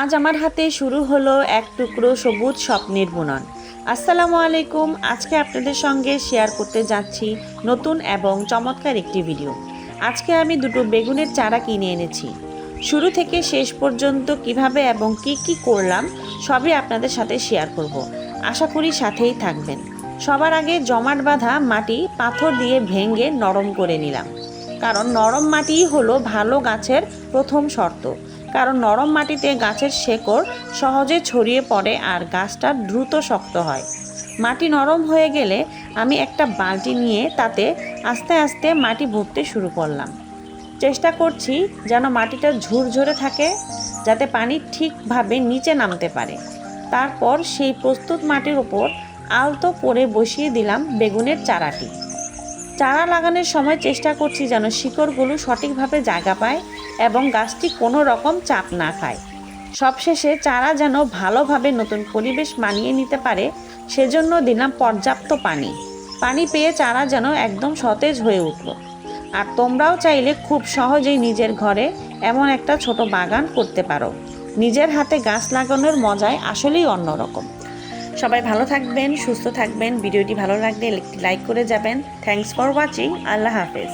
আজ আমার হাতে শুরু হলো এক টুকরো সবুজ স্বপ্নের বুনন। আসসালামু আলাইকুম, আজকে আপনাদের সঙ্গে শেয়ার করতে যাচ্ছি নতুন এবং চমৎকার একটি ভিডিও আজকে আমি দুটো বেগুনের চারা কিনে এনেছি। শুরু থেকে শেষ পর্যন্ত কীভাবে এবং কি কি করলাম, সবই আপনাদের সাথে শেয়ার করব। আশা করি সাথেই থাকবেন। সবার আগে জমাট বাঁধা মাটি পাথর দিয়ে ভেঙে নরম করে নিলাম। কারণ নরম মাটিই হলো ভালো গাছের প্রথম শর্ত। কারণ নরম মাটিতে গাছের শেকড় সহজে ছড়িয়ে পড়ে আর গাছটা দ্রুত শক্ত হয়। মাটি নরম হয়ে গেলে আমি একটা বালতি নিয়ে তাতে আস্তে আস্তে মাটি ভরতে শুরু করলাম। চেষ্টা করছি যেন মাটিটা ঝুরঝরে থাকে, যাতে পানি ঠিকভাবে নিচে নামতে পারে। তারপর সেই প্রস্তুত মাটির ওপর আলতো করে বসিয়ে দিলাম বেগুনের চারাটি। চারা লাগানোর সময় চেষ্টা করছি যেন শিকড়গুলো সঠিকভাবে জায়গা পায় এবং গাছটি কোনো রকম চাপ না খায়। সবশেষে চারা যেন ভালোভাবে নতুন পরিবেশ মানিয়ে নিতে পারে, সেজন্য দিলাম পর্যাপ্ত পানি। পানি পেয়ে চারা যেন একদম সতেজ হয়ে উঠল। আর তোমরাও চাইলে খুব সহজেই নিজের ঘরে এমন একটা ছোট বাগান করতে পারো। নিজের হাতে গাছ লাগানোর মজাই আসলেই অন্যরকম। সবাই ভালো থাকবেন, সুস্থ থাকবেন। ভিডিওটি ভালো লাগলে একটি লাইক করে যাবেন। থ্যাংকস ফর ওয়াচিং আল্লাহ হাফেজ।